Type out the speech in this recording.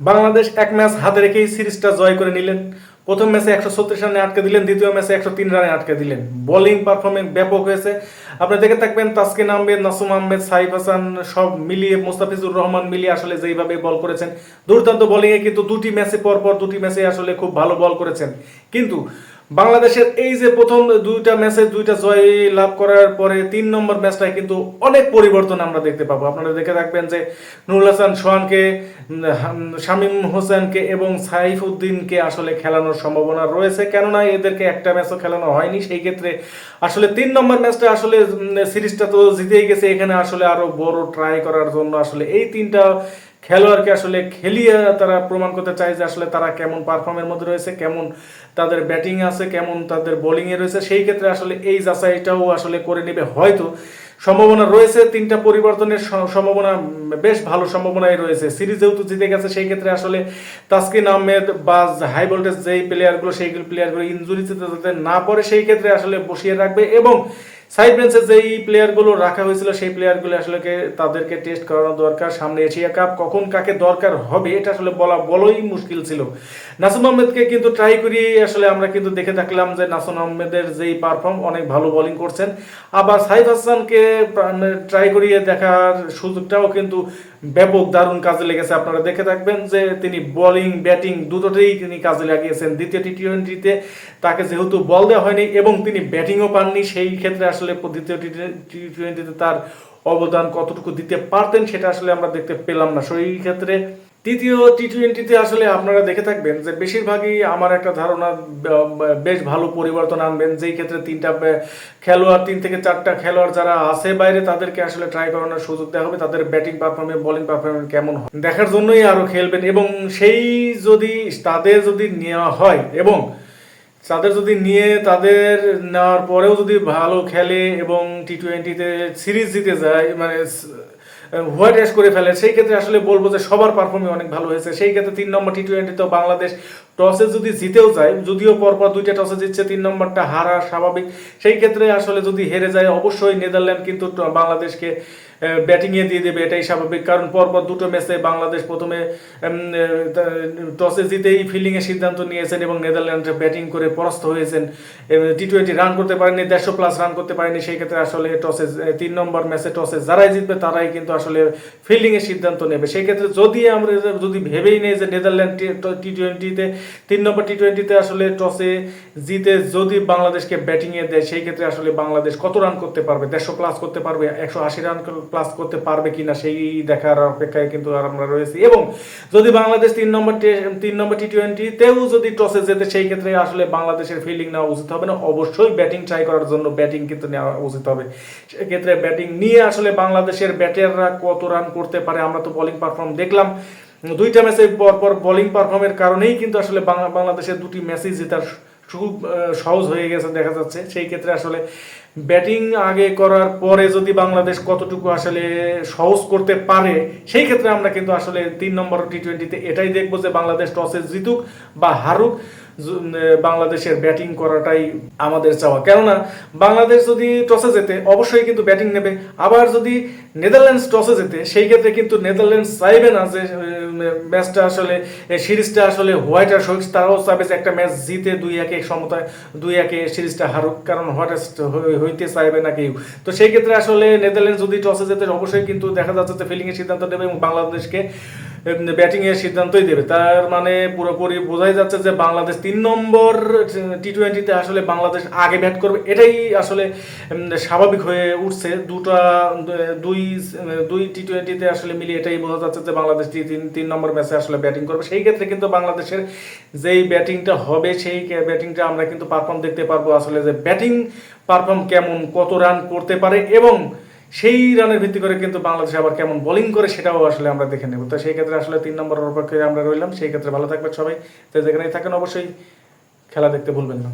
বাংলাদেশ এক ম্যাচ হাতে রেখেই সিরিজটা জয় করে নিলেন। প্রথম ম্যাচে একশো ছত্রিশ রানে আটকে দিলেন, দ্বিতীয় ম্যাচে একশো তিন রানে আটকে দিলেন। বোলিং পারফরমেন্স ব্যাপক হয়েছে। আপনি দেখে থাকবেন তাসকিন আহমেদ, নাসুম আহমেদ, সাইফ হাসান সব মিলিয়ে, মোস্তাফিজুর রহমান মিলিয়ে আসলে যেইভাবে বল করেছেন। দুর্দান্ত বোলিংয়ে কিন্তু দুটি ম্যাচে পর পর দুটি ম্যাচে আসলে খুব ভালো বল করেছেন। কিন্তু বাংলাদেশের এই যে প্রথম দুইটা ম্যাচে দুইটা জয় লাভ করার পরে তিন নম্বর ম্যাচটায় কিন্তু অনেক পরিবর্তন আমরা দেখতে পাবো। আপনারা দেখে রাখবেন যে নুরুল হাসান, সোহানকে শামীম হোসেনকে এবং সাইফ উদ্দিনকে আসলে খেলানোর সম্ভাবনা রয়েছে। কেননা এদেরকে একটা ম্যাচও খেলানো হয়নি। সেই ক্ষেত্রে আসলে তিন নম্বর ম্যাচটা আসলে সিরিজটা তো জিতেই গেছে। এখানে আসলে আরও বড় ট্রাই করার জন্য আসলে এই তিনটা খেলোয়াড়কে আসলে খেলিয়ে তারা প্রমাণ করতে চায় যে আসলে তারা কেমন পারফর্মের মধ্যে রয়েছে, কেমন তাদের ব্যাটিং আছে, কেমন তাদের বোলিংয়ে রয়েছে। সেই ক্ষেত্রে আসলে এই যাচাইটাও আসলে করে নেবে হয়তো। সম্ভাবনা রয়েছে তিনটা পরিবর্তনের সম্ভাবনা, বেশ ভালো সম্ভাবনাই রয়েছে। সিরিজ যেহেতু জিতে গেছে, সেই ক্ষেত্রে আসলে তাসকিন আহমেদ বা হাই ভোল্টেজ যেই প্লেয়ারগুলো সেই প্লেয়ারগুলো ইঞ্জুরিতে যাতে না পড়ে, সেই ক্ষেত্রে আসলে বসিয়ে রাখবে এবং সাইড বেঞ্চে যেই প্লেয়ারগুলো রাখা হয়েছিল, সেই প্লেয়ারগুলো আসলে তাদেরকে টেস্ট করানো দরকার। সামনে এশিয়া কাপ, কখন কাকে দরকার হবে, এটা আসলে বলা, বলোই মুশকিল ছিল। নাসুম আহমেদকে কিন্তু ট্রাই করি, আসলে আমরা কিন্তু দেখে থাকলাম যে নাসুম আহমেদের যেই পারফর্ম অনেক ভালো বোলিং করছেন। আবার সাইফ হাসানকে ট্রাই করিয়ে দেখার সুযোগটাও কিন্তু ব্যাপক, দারুণ কাজে লেগেছে। আপনারা দেখে থাকবেন যে তিনি বোলিং ব্যাটিং দুটোতেই তিনি কাজে লাগিয়েছেন। দ্বিতীয় টি টোয়েন্টিতে তাকে যেহেতু বল দেওয়া হয়নি এবং তিনি ব্যাটিংও পাননি, সেই ক্ষেত্রে আসলে দ্বিতীয় টি টোয়েন্টিতে তার অবদান কতটুকু দিতে পারতেন সেটা আসলে আমরা দেখতে পেলাম না। সেই ক্ষেত্রে তৃতীয় টি টোয়েন্টিতে আসলে আপনারা দেখে থাকবেন যে বেশিরভাগই আমার একটা ধারণা বেশ ভালো পরিবর্তন আনবেন। যেই ক্ষেত্রে তিনটা খেলোয়াড়, তিন থেকে চারটা খেলোয়াড় যারা আছে বাইরে, তাদেরকে আসলে ট্রাই করানোর সুযোগ দেওয়া হবে। তাদের ব্যাটিং পারফরমেন্স বোলিং পারফরমেন্স কেমন হয় দেখার জন্যই আরও খেলবেন এবং সেই যদি, তাদের যদি নেওয়া হয় এবং তাদের যদি নিয়ে তাদের নেওয়ার পরেও যদি ভালো খেলে এবং টি টোয়েন্টিতে সিরিজ জিতে যায় মানে হোয়াইট অ্যাশ করে ফেলে। সেই ক্ষেত্রে আসলে বলব যে সবার পারফর্মে অনেক ভালো হয়েছে। সেই ক্ষেত্রে তিন নম্বর টি টোয়েন্টিতেও বাংলাদেশ টসে যদি জিতেও যায়, যদিও পরপর দুইটা টসে জিতছে, তিন নম্বরটা হারা স্বাভাবিক। সেই ক্ষেত্রে আসলে যদি হেরে যায়, অবশ্যই নেদারল্যান্ড কিন্তু বাংলাদেশকে ব্যাটিংয়ে দিয়ে দেবে, এটাই স্বাভাবিক। কারণ পরপর দুটো ম্যাচে বাংলাদেশ প্রথমে টসে জিতেই ফিল্ডিংয়ের সিদ্ধান্ত নিয়েছেন এবং নেদারল্যান্ডে ব্যাটিং করে পরাস্ত হয়েছেন। টি টোয়েন্টি রান করতে পারেনি, দেড়শো প্লাস রান করতে পারেনি। সেই ক্ষেত্রে আসলে টসে তিন নম্বর ম্যাচে টসে যারাই জিতবে, তারাই কিন্তু আসলে ফিল্ডিংয়ের সিদ্ধান্ত নেবে। সেই ক্ষেত্রে যদি আমরা যদি ভেবেই নেই যে নেদারল্যান্ড টি টোয়েন্টিতে তিন নম্বর টি টোয়েন্টিতে আসলে টসে জিতে যদি বাংলাদেশকে ব্যাটিংয়ে দেয় সেই ক্ষেত্রে আসলে বাংলাদেশ কত রান করতে পারবে? দেড়শো প্লাস করতে পারবে, একশো আশি রান প্লাস করতে পারবে কিনা সেই দেখার অপেক্ষায় কিন্তু আমরা রয়েছি। এবং যদি বাংলাদেশ তিন নম্বর তিন নম্বর টি টোয়েন্টিতেও যদি টসে যেতে সেই ক্ষেত্রে আসলে বাংলাদেশের ফিল্ডিং নেওয়া উচিত হবে না। অবশ্যই ব্যাটিং ট্রাই করার জন্য ব্যাটিং কিন্তু নেওয়া উচিত হবে। সেক্ষেত্রে ব্যাটিং নিয়ে আসলে বাংলাদেশের ব্যাটাররা কত রান করতে পারে, আমরা তো বোলিং পারফর্ম দেখলাম। দুইটা ম্যাচে পরপর বোলিং পারফর্মের কারণেই কিন্তু আসলে বাংলাদেশের দুটি ম্যাচই জেতার খুব সহজ হয়ে গেছে, দেখা যাচ্ছে। সেই ক্ষেত্রে আসলে ব্যাটিং আগে করার পরে যদি বাংলাদেশ কতটুকু আসলে সহজ করতে পারে, সেই ক্ষেত্রে আমরা কিন্তু আসলে তিন নম্বর টি টোয়েন্টিতে এটাই দেখব যে বাংলাদেশ টসে জিতুক বা হারুক। বাংলাদেশের ব্যাটিং করাটাই আমাদের চাওয়া। কেননা, বাংলাদেশ যদি টসে যেতে অবশ্যই কিন্তু ব্যাটিং নেবে। আবার যদি নেদারল্যান্ডস টসে যেতে সেই ক্ষেত্রে কিন্তু নেদারল্যান্ডস চাইবে না যে ম্যাচটা আসলে সিরিজটা আসলে হোয়াইট আর শোকস তারাও চাইবে যে একটা ম্যাচ জিতে দুই একে সমতায়, দুই একে সিরিজটা হারুক। কারণ হোয়াইট হইতে চাইবে না কেউ। তো সেই ক্ষেত্রে আসলে নেদারল্যান্ডস যদি টসে যেতে অবশ্যই কিন্তু দেখা যাচ্ছে যে ফিল্ডিং এর সিদ্ধান্ত নেবে এবং বাংলাদেশকে ব্যাটিং এর সিদ্ধান্তই দেবে। তার মানে পুরোপুরি বোঝাই যাচ্ছে যে বাংলাদেশ তিন নম্বর, টি টোয়েন্টিতে আসলে বাংলাদেশ আগে ব্যাট করবে। এটাই আসলে স্বাভাবিক হয়ে উঠছে। দুটা, দুই দুই টি টোয়েন্টিতে আসলে মিলিয়ে এটাই বোঝা যাচ্ছে যে বাংলাদেশ তিন তিন নম্বর ম্যাচে আসলে ব্যাটিং করবে। সেই ক্ষেত্রে কিন্তু বাংলাদেশের যেই ব্যাটিংটা হবে, সেই ব্যাটিংটা আমরা কিন্তু পারফর্ম দেখতে পারব। আসলে যে ব্যাটিং পারফর্ম কেমন, কত রান করতে পারে এবং সেই রানের ভিত্তি করে কিন্তু বাংলাদেশ আবার কেমন বোলিং করে সেটাও আসলে আমরা দেখে নেব। তো সেই ক্ষেত্রে আসলে তিন নম্বর অপেক্ষায় আমরা রইলাম। সেই ক্ষেত্রে ভালো থাকবেন সবাই। তো যেখানেই থাকেন অবশ্যই খেলা দেখতে ভুলবেন না।